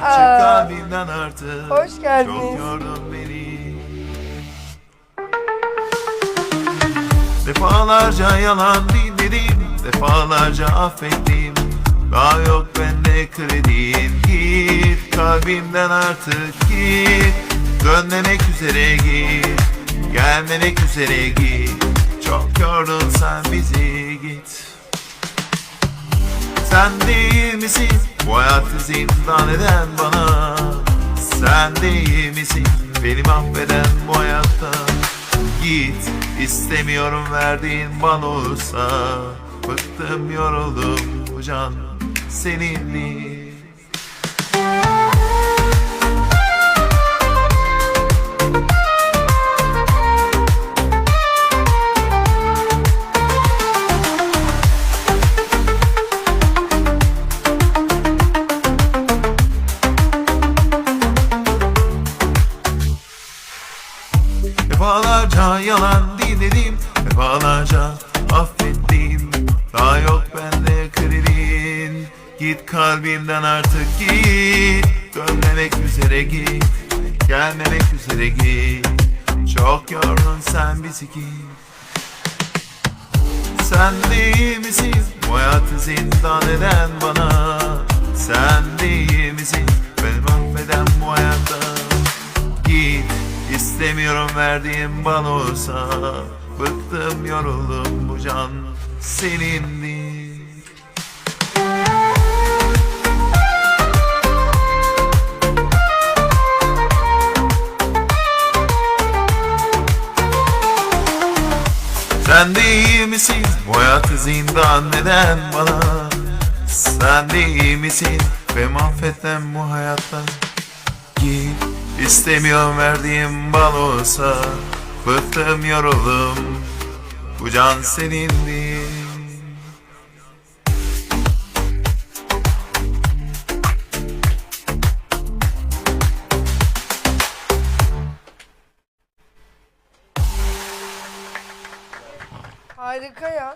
Çık kalbimden artık. Hoş geldiniz. Çok yordun beni. Defalarca yalan dinledim. Defalarca affettim. Daha yok bende kredin. Git kalbimden artık git. Dönmemek üzere git. Gelmemek üzere git. Çok yordun sen bizi git. Sen değil misin bu hayatı zindan eden bana Sen değil misin? Beni mahveden bu hayatta Git istemiyorum verdiğin bana Bıktım yoruldum bu can seninle Defalarca yalan dinledim Defalarca affettim. Daha yok bende kredin Git kalbimden artık git. Dönmemek üzere git Gelmemek üzere git. Çok yordun sen bizi git. Sen değil misin istemiyorum verdiğim bana olsa. Bıktım yoruldum bu can senindir. Sen değil misin? Bu hayatı zindan neden bana? Sen değil misin? Ve mahvetten bu hayatta Git istemiyorum verdiğim bal olsa Bıktım yoruldum bu can senindir Harika ya.